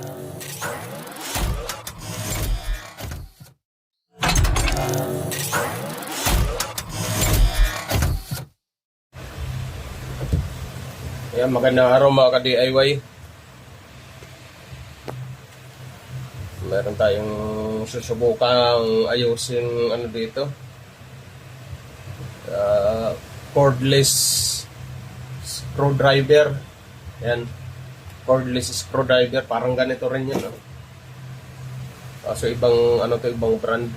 Ayan, magandang araw mga ka-DIY. Meron tayong susubukang ayusin ano dito. Ah, cordless screwdriver. Ayan. Cordless screwdriver. Parang ganito rin yun. No? Kaso ibang ano to, ibang brand.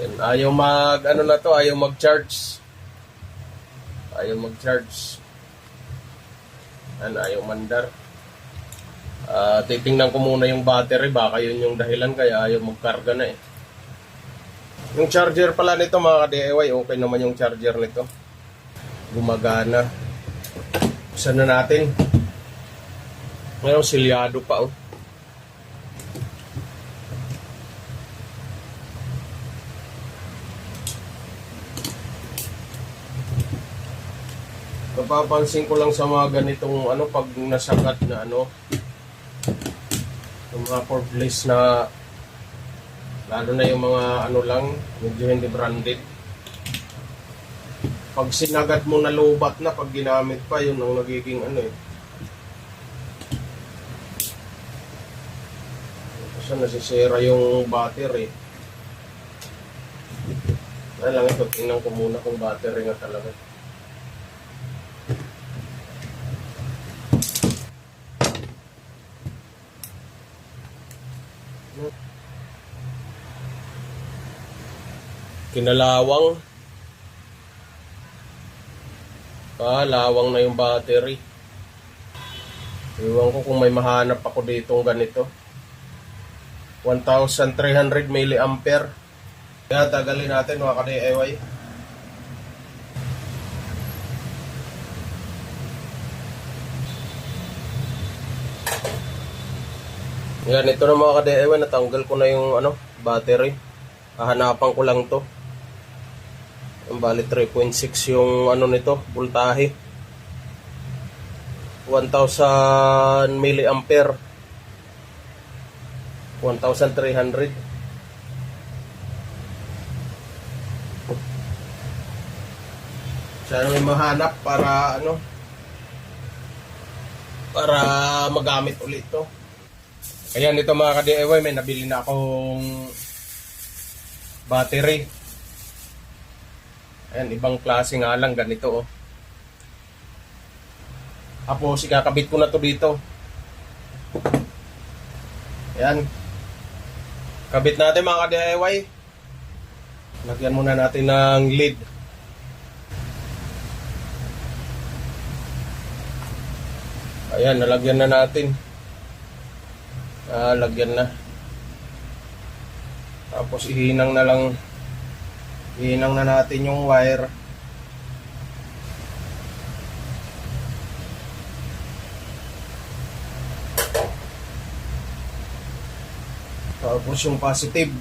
Yan. Ayaw mag ano na to, ayaw mag-charge. Ayaw mag-charge. Ano, ayaw mandar. Ah, titingnan ko muna yung battery, baka yun yung dahilan kaya ayaw magkarga na eh. Yung charger pala nito mga ka-DIY, okay naman yung charger nito. Gumagana. Buksan na natin. Mayroong silyado pa oh. Napapansin ko lang sa mga ganitong ano pag nasagat na ano yung mga cordless na lalo na yung mga ano lang medyo hindi branded pag sinagat mo na lubat na pag ginamit pa yun ang nagiging ano eh kasi nasisira yung battery kaya lang ito tingnan ko muna kung battery nga talaga Kinalawang. Ah, lawang na yung battery. Iwan ko kung may mahanap ako ditong ganito. 1,300 mAh. Kaya tagalin natin mga ka-DIY. Yan, ito na mga ka-DIY. Natanggal ko na yung ano, battery. Hahanapan ko lang to. Bali 3.6 yung ano nito, voltahe. 1,000 milliampere. 1,300. Sana may mahanap para ano para magamit ulit to. Ayan, ito mga ka-DIY, may nabili na akong battery. Ayan, ibang klase nga lang, ganito oh. Tapos, ikakabit ko na to dito. Ayan. Kabit natin mga ka-DIY. Lagyan muna natin ng lid. Ayan, nalagyan na natin. Ah, lagyan na. Tapos ihinang na lang ihinang na natin yung wire. Tapos yung positive.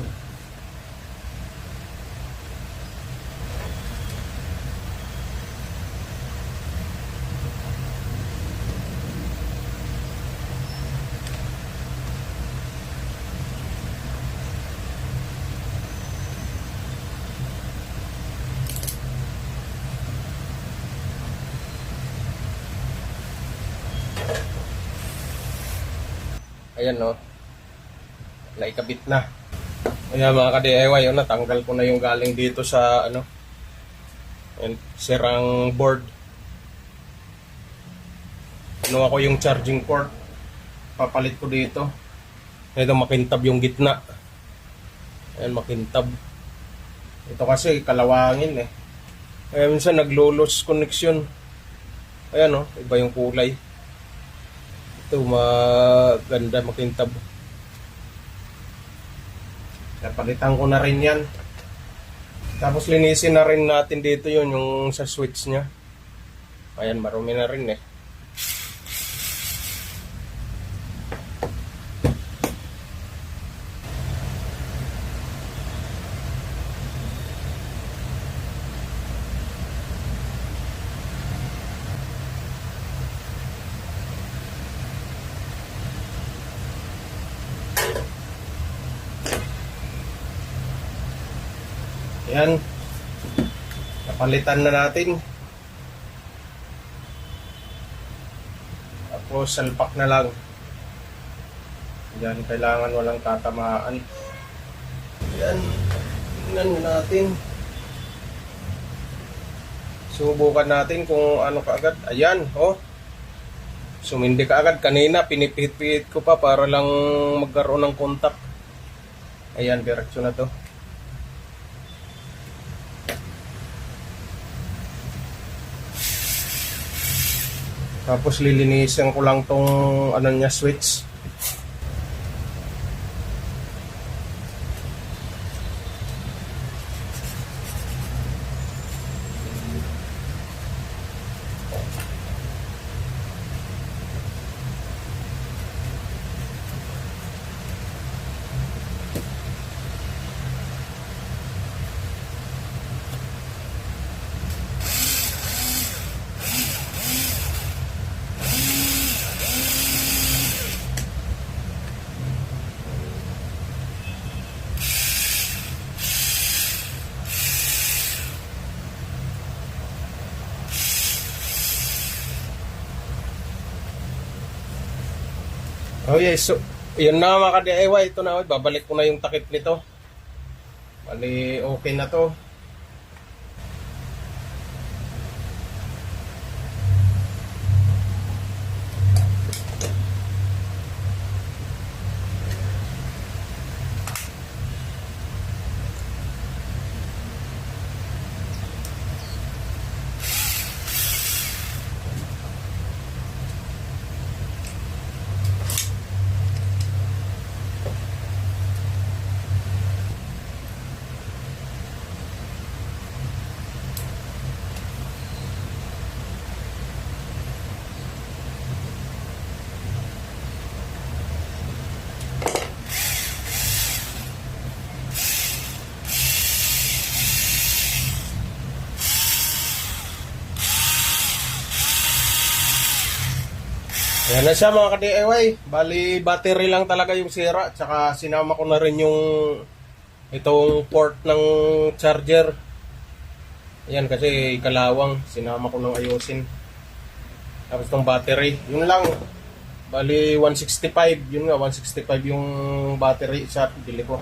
Ayan no. Naikabit na. Ayan mga ka-DIY, oh, natanggal ko na yung galing dito sa ano. Ayan, sirang board. Kinuha ko yung charging port. Papalit ko dito. Ito makintab yung gitna. Ayan, makintab. Ito kasi kalawangin eh. Kaya minsan naglo-loss connection. Ayan oh, iba yung kulay. Ito maganda makintab. Napalitan ko na rin yan. Tapos linisin na rin natin dito yun yung sa switch niya. Ayan, marumi na rin eh. Yan. Napalitan na natin. Tapos salpak na lang. Yan, kailangan walang tatamaan. Yan. Tingnan natin. Subukan natin kung ano kaagad. Ayan, oh. Sumindi ka agad. Kanina, pinipihit-pihit ko pa para lang magkaroon ng kontak. Ayan, diretso na to. Tapos lilinisan ko lang tong ano niya switch. Oh yes, so yun na mga ka-DIY, ito na, babalik ko na yung takip nito. Bali, okay na to. Ayan na siya mga ka-DIY. Bali, battery lang talaga yung sira. Tsaka sinama ko na rin yung itong port ng charger. Ayan kasi kalawang. Sinama ko ng ayusin. Tapos itong battery. Yun lang. Bali, 165. Yun nga, 165 yung battery sa bili ko.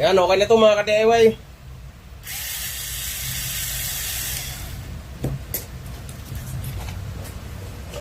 Ayan, okay na to mga ka-DIY.